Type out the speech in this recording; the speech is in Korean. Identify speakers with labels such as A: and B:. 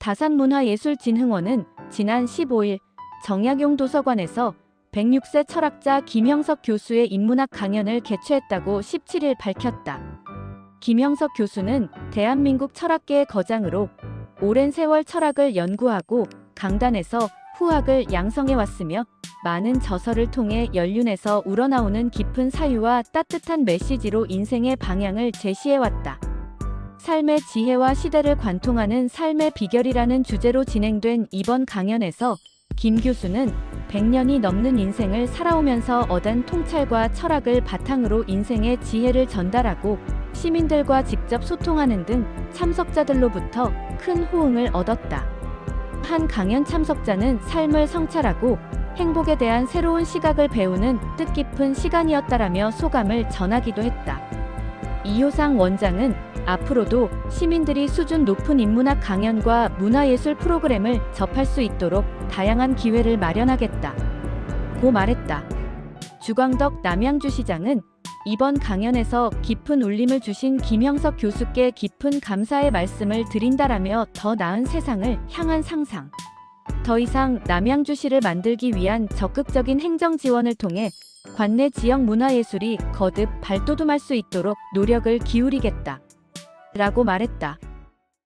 A: 다산문화예술진흥원은 지난 15일 정약용 도서관에서 106세 철학자 김영석 교수의 인문학 강연을 개최했다고 17일 밝혔다. 김영석 교수는 대한민국 철학계의 거장으로 오랜 세월 철학을 연구하고 강단에서 후학을 양성해 왔으며 많은 저서를 통해 연륜에서 우러나오는 깊은 사유와 따뜻한 메시지로 인생의 방향을 제시해 왔다. 삶의 지혜와 시대를 관통하는 삶의 비결이라는 주제로 진행된 이번 강연에서 김 교수는 100년이 넘는 인생을 살아오면서 얻은 통찰과 철학을 바탕으로 인생의 지혜를 전달하고 시민들과 직접 소통하는 등 참석자들로부터 큰 호응을 얻었다. 한 강연 참석자는 삶을 성찰하고 행복에 대한 새로운 시각을 배우는 뜻깊은 시간이었다라며 소감을 전하기도 했다. 이효상 원장은 앞으로도 시민들이 수준 높은 인문학 강연과 문화예술 프로그램을 접할 수 있도록 다양한 기회를 마련하겠다. 고 말했다. 주광덕 남양주시장은 이번 강연에서 깊은 울림을 주신 김형석 교수께 깊은 감사의 말씀을 드린다라며 더 나은 세상을 향한 상상. 더 이상 남양주시를 만들기 위한 적극적인 행정 지원을 통해 관내 지역 문화예술이 거듭 발돋움할 수 있도록 노력을 기울이겠다. 라고 말했다.